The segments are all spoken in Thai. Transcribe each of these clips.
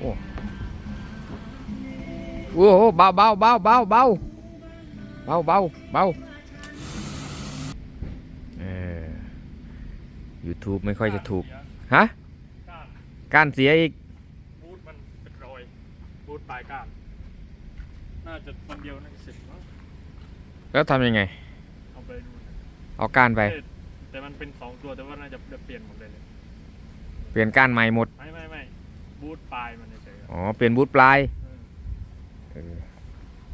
โอ้โอ้โหเบาเบาเบาเบาเบาเบาเบาเบาเออ YouTube ไม่ค่อยจะถูก ฮะก้านการเสียอีก บูทมันเป็นรอยบูทปลายก้านน่าจะวันเดียวน่าจะเสร็จมั้งแล้วทำยังไง เอาไปดูนะเอาก้านไป แต่แต่มันเป็นสองตัวแต่ว่าน่าจะเปลี่ยนหมดเลยเนี่ยเปลี่ยนก้านใหม่หมด ไม่ไม่ไม่ บูทปลายมันเฉยๆอ๋อ เปลี่ยนบูทปลายอืมเออ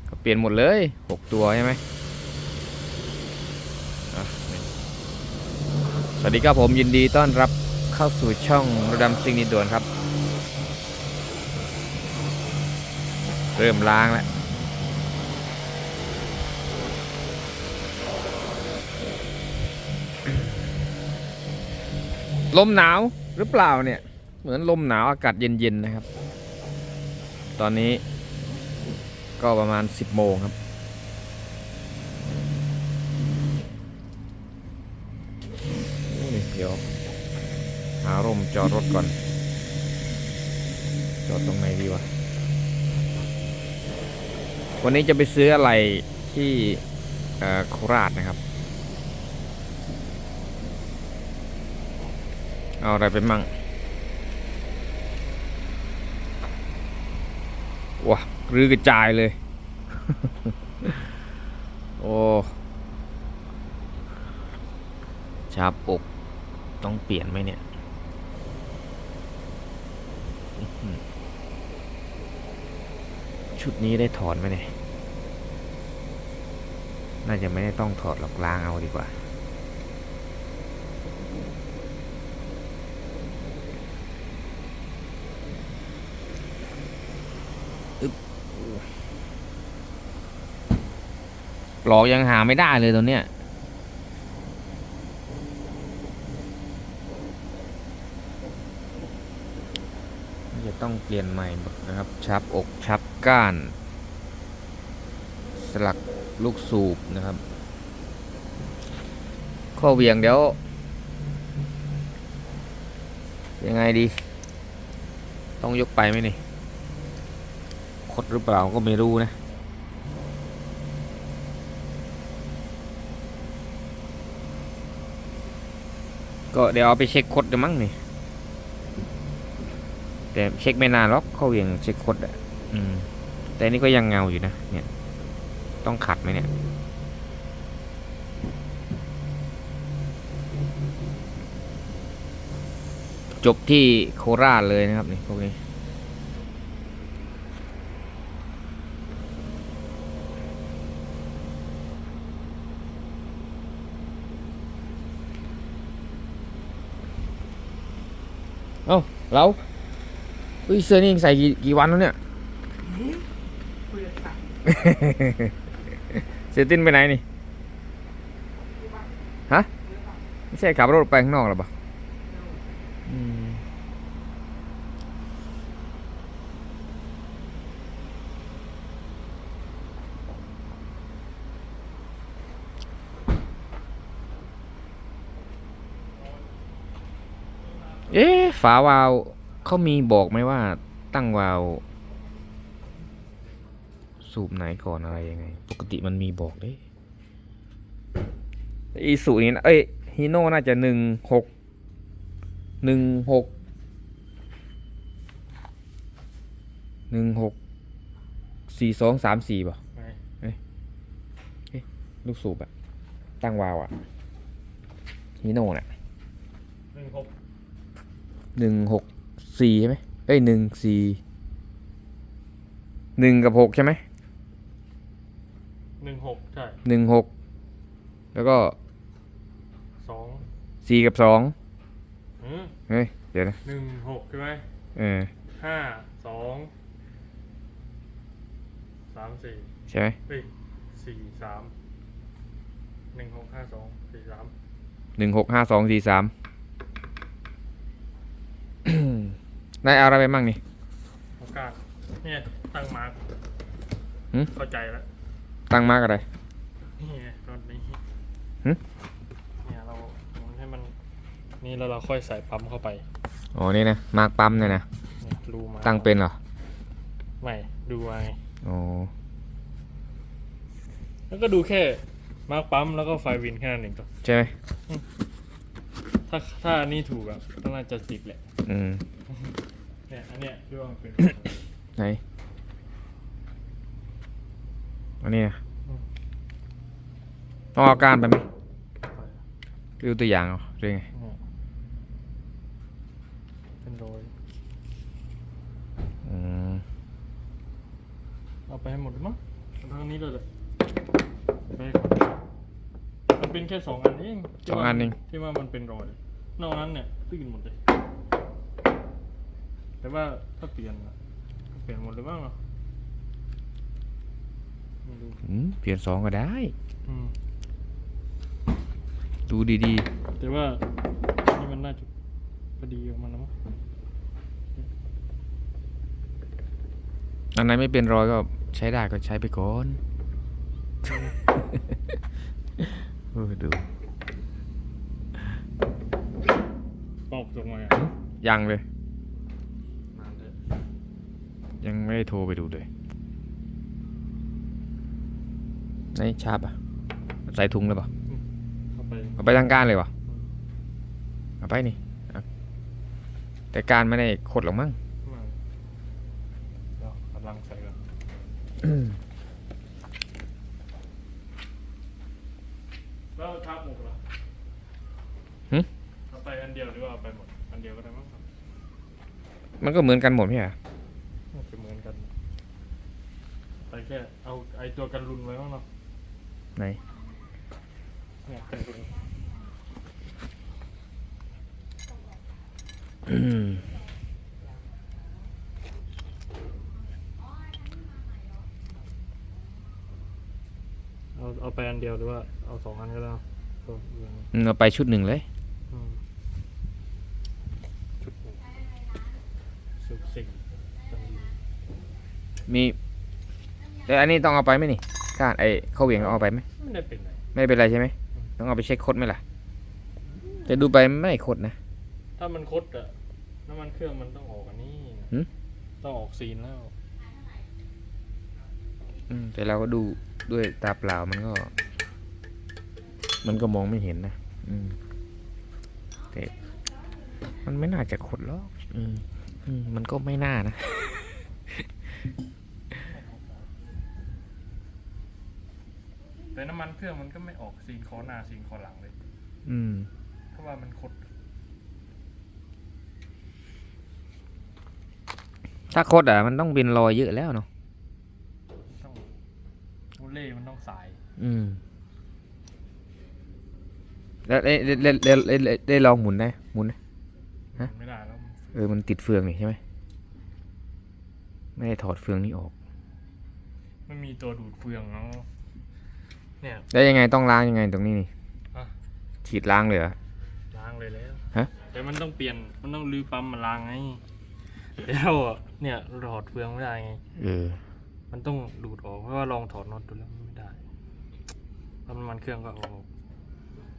ก็เปลี่ยนหมดเลยหกตัวใช่ไหมอะนี่สวัสดีครับผมยินดีต้อนรับเข้าสู่ช่องระดำซิงนิดด่วนครับ เริ่มล้างแล้ว ลมหนาวหรือเปล่าเนี่ย เหมือนลมหนาวอากาศเย็นๆนะครับ ตอนนี้ก็ประมาณ 10 โมงครับโอ้นี่เดี๋ยว หาร่มจอดรถก่อน จอดตรงไหนดีวะ วันนี้จะไปซื้ออะไรที่โคราชนะครับ เอาอะไรไปมั่ง ว้ารื้อกระจายเลย โอ้ชาบอก ต้องเปลี่ยนไหมเนี่ย ชุดนี้ได้ถอดไหมเนี่ย น่าจะไม่ได้ต้องถอดหรอกล้างเอาดีกว่า หลอกยังหาไม่ได้เลยตัวเนี้ยจะต้องเปลี่ยนใหม่หมดนะครับ ชับอกชับก้าน สลักลูกสูบนะครับ ข้อเวียงเดี๋ยว ยังไงดี ต้องยกไปไหมนี่ คดหรือเปล่าก็ไม่รู้นะ ก็เดี๋ยวเอาไปเช็คคดเดี๋ยวมั้งนี่แต่เช็คไม่นานหรอกเขาเวียงเช็คคดอะอืมแต่นี่ก็ยังเงาอยู่นะเนี่ยต้องขัดไหมเนี่ยจบที่โคราชเลยนะครับนี่พวกนี้ เอ้าเราเฮ้ยเสื้อนี่ยังใส่กี่กี่วันแล้วเนี่ยคุยกันค่ะเสียตินไปไหนนี่ฮะไม่ใช่ขับรถไปข้างนอกหรอปะเอ๊ะ ฝาวาล์วเขามีบอกไหมว่าตั้งวาล์วสูบไหนก่อนอะไรยังไง ปกติมันมีบอกเด้อีสูนี้นะเอ้ยฮีโน่น่าจะหนึ่งหกหนึ่งหกหนึ่งหกสี่สองสามสี่ป่ะไหนลูกสูบอะตั้งวาล์วอะฮีโน่น่ะหนึ่งหก หนึ่งหกสี่ใช่ไหมเอ้ยหนึ่งสี่หนึ่งกับหกใช่ไหมหนึ่งหกใช่หนึ่งหกแล้วก็สองสี่กับสองอืมเฮ้ยเดี๋ยวนะหนึ่งหกใช่ไหมเออห้าสองสามสี่ใช่ไหมเฮ้ยสี่สามหนึ่งหกห้าสองสี่สามหนึ่งหกห้าสองสี่สาม นายเอาอะไรไปมั่งนี่โอกาสเนี่ยตั้งมาร์คหืมเข้าใจแล้วตั้งมากอะไรนี่ไงรถนี้หึ เนี่ยเราหมุนให้มัน นี่แล้วเราค่อยใส่ปั๊มเข้าไปอ๋อนี่นะมาร์กปั๊มเนี่ยนะเนี่ยรูมาตั้งเป็นเหรอไม่ดูมาไงอ๋อแล้วก็ดูแค่มาร์กปั๊มแล้วก็ไฟวินแค่นั้นเองก็ใช่ไหม ถ้าถ้าอันนี้ถูกอะต้องน่าจะสิบแหละ อืมเนี่ยอันเนี้ยที่ว่ามันเป็น ไหนอันนี้นะอืม ต้องเอาก้านไปไหมดูตัวอย่างเอาหรือไงเนี่ยเป็นรอยอืมเอาไปให้หมดเลยมั้งเอาทางนี้เลยแหละไปให้ก่อนมัน เป็นแค่สองอันเองที่สองว่าอันเอง ที่ว่ามันเป็นรอยนอกนั้นเนี่ยตื้นหมดเลย แต่ว่าถ้าเปลี่ยนอะก็เปลี่ยนหมดเลยบ้างเหรอไม่รู้อืมเปลี่ยนสองก็ได้ อืมดูดีแต่ว่านี่มันน่าจะพอดีของมันแล้วมั้งๆ อันไหนไม่เป็นรอยก็ใช้ได้ก็ใช้ไปก่อน เออดูปอกตรงมาอะยังเลยนานเลยยังไม่ได้โทรไปดูเลยไหนชาบอะ ใส่ถุงเลยป่ะเข้าไปเอาไปทางก้านเลยป่ะเอาไปนี่เอาแต่การไม่ได้ขดหรอกมั้งมาเดี๋ยวกำลังใส่ก่อน แล้วทับหมกเหรอหึเอาไปอันเดียวหรือว่าเอาไปหมด อันเดียวก็ได้มั้งครับมันก็เหมือนกันหมดพี่อะน่าจะเหมือนกัน ไปแค่เอาไอตัวกันรุนไว้บ้างเนาะไหนเนี่ยกันรุน อืม เอาเอา ไปอันเดียวหรือว่าเอาสองอันก็ได้เนอะตัวเอียงอืมเอาไปชุดหนึ่งเลย อืมชุดหนึ่งสุดสิ่งจังดีมีแล้วอันนี้ต้องเอาไปไหมนี่ก้านไอ้เข้าเหวียงเอาไปไหมไม่ได้เป็นไรไม่เป็นไรใช่ไหมต้องเอาไปเช็คคดไหมล่ะ แต่ดูไปไม่คดนะ ถ้ามันคดอะน้ำมันเครื่องมันต้องออกอันนี้นะหึต้องออกซีนแล้วอืม แต่เราก็ดูด้วยตาเปล่ามันก็ มันก็มองไม่เห็นนะอืมแต่มันไม่น่าจะคดหรอกอืมอืมมันก็ไม่น่านะแต่น้ำมันเครื่องมันก็ไม่ออกซีนคอหน้าซีนคอหลังเลย อืม เพราะว่ามันคดถ้าคดอะ มันต้องเป็นรอยเยอะแล้วเนาะต้องมู เล่มันต้องสาย อืม แล้วได้ได้ได้ได้ได้ได้ลองหมุนได้หมุนได้ ฮะ ไม่ได้แล้วมันเออมันติดเฟืองนี่ใช่ไหมไม่ได้ถอดเฟืองนี้ออกมันมีตัวดูดเฟืองเนาะเนี่ย แล้วยังไงต้องล้างยังไงตรงนี้นี่ฮะ ฉีดล้างเลยเหรอ ล้างเลยแล้วฮะ แต่มันต้องเปลี่ยนมันต้องรื้อปั๊มมาล้างไงแล้วอะเนี่ยถอดเฟืองไม่ได้ไง เออ มันต้องดูดออกเพราะว่าลองถอดน็อตดูแล้วไม่ได้แล้วมันเครื่องก็เอาออก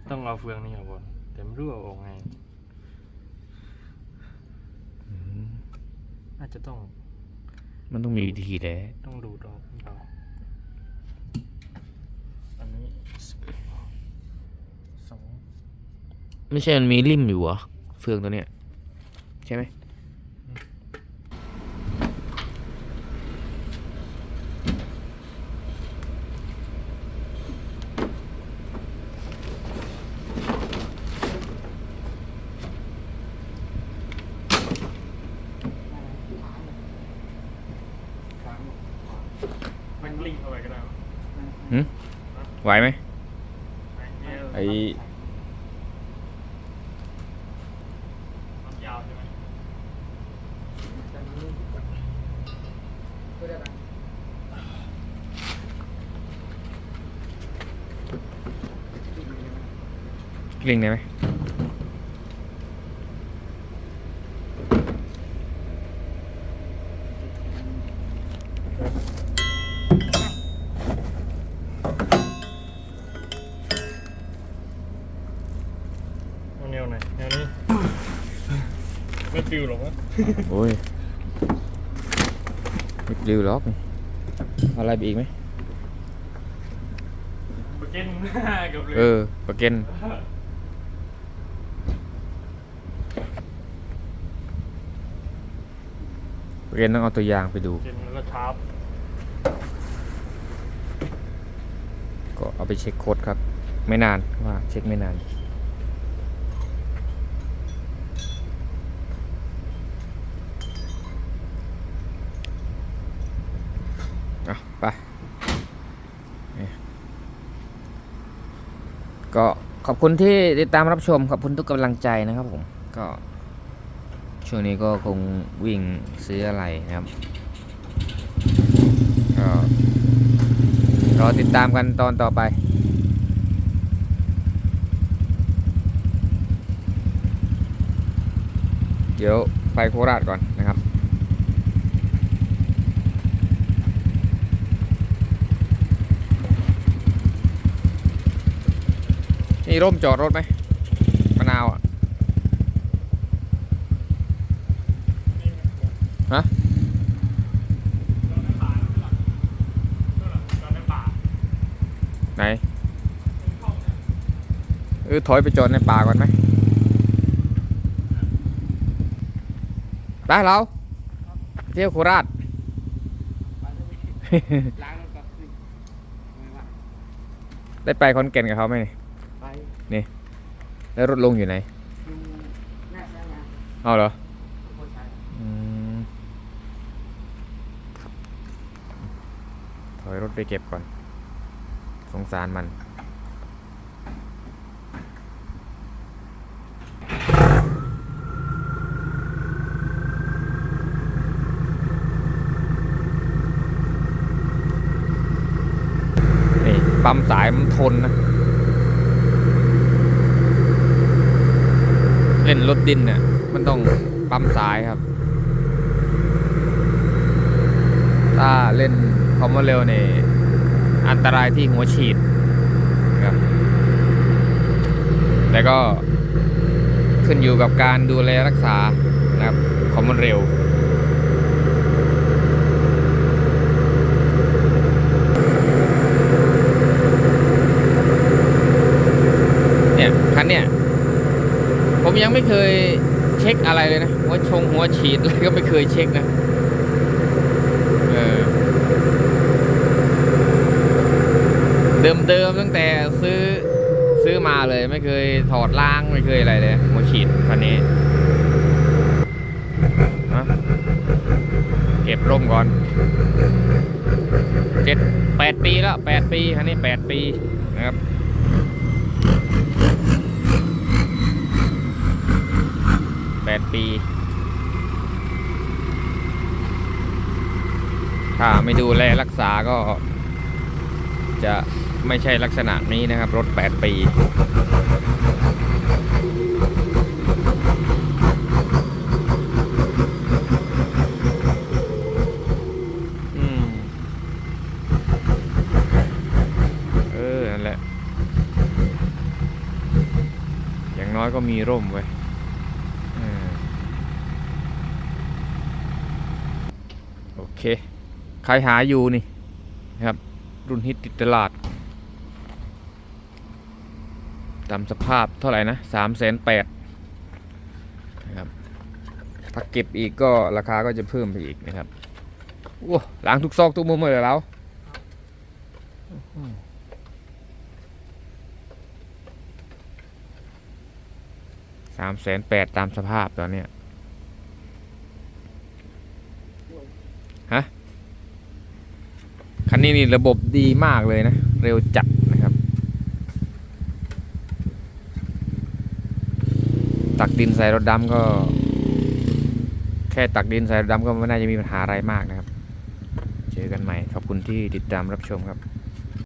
ต้องเอาเฟืองนี่ออกก่อนแต่ไม่รู้เอาออกไงน่าจะต้อง มันต้องมีวิธีแหละต้องดูดออกเราอันนี้สองไม่ใช่มันมีริมอยู่เหรอเฟืองตัวเนี้ยใช่ไหม มันกลิ้งเข้าไปก็ได้วะ หืม ไหวไหมเนี่ยไอ้มันยาวใช่ไหมกลิ้งได้ไหม ไม่ปลิวหรอกนี่เอาอะไรไปอีกไหมเบเก้นกับเลยเออประเก็นประเก็นต้องเอาตัวอย่างไปดูเกนแล้วก็ชาร์ปก็เอาไปเช็คโค้ดครับ ไม่นานว่าเช็คไม่นาน เอาไปก็ขอบคุณที่ติดตามรับชม ขอบคุณทุกกำลังใจนะครับผมก็ช่วงนี้ก็คงวิ่งซื้ออะไรนะครับก็รอติดตามกันตอนต่อไปเดี๋ยวไปโคราชก่อนนะครับ นี่ร่มจอดรถไหมมะนาวอะฮะจอดในป่าจอดในป่าไหนเออถอยไปจอดในป่าก่อนไหมไปเราเที่ยวโคราชล้างรถก่อนนี่ไม่ว่าได้ไปคอนแก่นกับเขาไหมนี่ไป แล้วรถลงอยู่ไหนดูหน้าหน้างานเอาเหรอคนใช้อืมถอยรถไปเก็บก่อน สงสารมันนี่ปั๊มสายมันทนนะ เล่นรถดินเนี่ยมันต้องปั๊มสายครับ ถ้าเล่นคอมเมอร์เร็วเนี่ยอันตรายที่หัวฉีดครับ แต่ก็ขึ้นอยู่กับการดูแลรักษานะครับคอมเมอร์เร็ว เนี่ย คันเนี่ย ผมยังไม่ เคยเช็คอะไรเลยนะหัวชงหัวฉีดอะไรก็ไม่เคยเช็คนะเออเดิมๆตั้งแต่ซื้อซื้อมาเลยไม่เคยถอดล้างไม่เคยอะไรเลยหัวฉีดคันนี้เก็บร่มก่อนเจ็ดแปดปีแล้วแปดปีคันนี้แปดปีนะครับ แปีถ้าไม่ดูแลรักษาก็ จะไม่ใช่ลักษณะนี้นะครับ รถ 8 ปี อืม เออ นั่นแหละ อย่างน้อยก็มีร่มไว้โอ เคใครหาอยู่นี่นะครับ รุ่นฮิตติดตลาด ตามสภาพเท่าไหร่นะสามแสนแปดนะครับ ถ้าเก็บอีกก็ราคาก็จะเพิ่มไปอีกนะครับโอ้ล้างทุกซอกทุกมุมเลยแล้วสามแสนแปดตามสภาพตอนเนี้ย ฮะ คัน นี้นี่ระบบดีมากเลยนะ เร็วจัดนะครับ ตักดินใส่รถดำก็ แค่ตักดินใส่รถดำก็ไม่น่าจะมีปัญหาอะไรมากนะครับ เจอกันใหม่ ขอบคุณที่ติดตามรับชมครับ